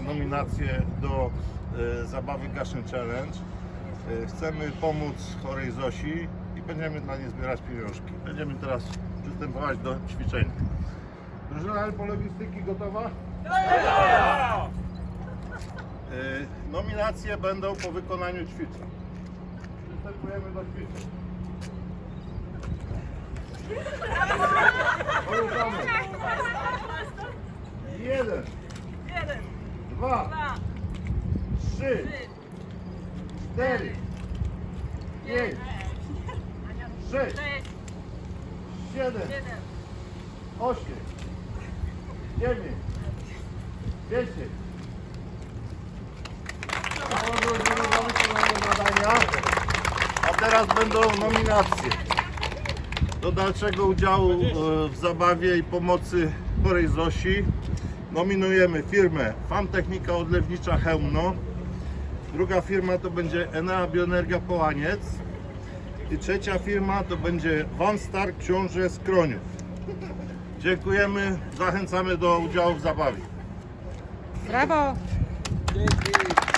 Nominacje do e, zabawy Gaszyn Challenge. E, chcemy pomóc chorej Zosi i będziemy dla niej zbierać pieniążki. Będziemy teraz przystępować do ćwiczenia. Drużyna alpologistyki gotowa? E, nominacje będą po wykonaniu ćwiczeń. Przystępujemy do ćwiczeń. Jeden. Jeden, Dwa, trzy, cztery, pięć, sześć, siedem, osiem, dziewięć, dziesięć. A teraz będą nominacje do dalszego udziału e, w zabawie i pomocy chorej Zosi. Nominujemy firmę Fan Technika Odlewnicza Chełmno. Druga firma to będzie Enea Bioenergia Połaniec. I trzecia firma to będzie Van Stark Książę z Kroniów. Dziękujemy, zachęcamy do udziału w zabawie. Brawo! Dzięki.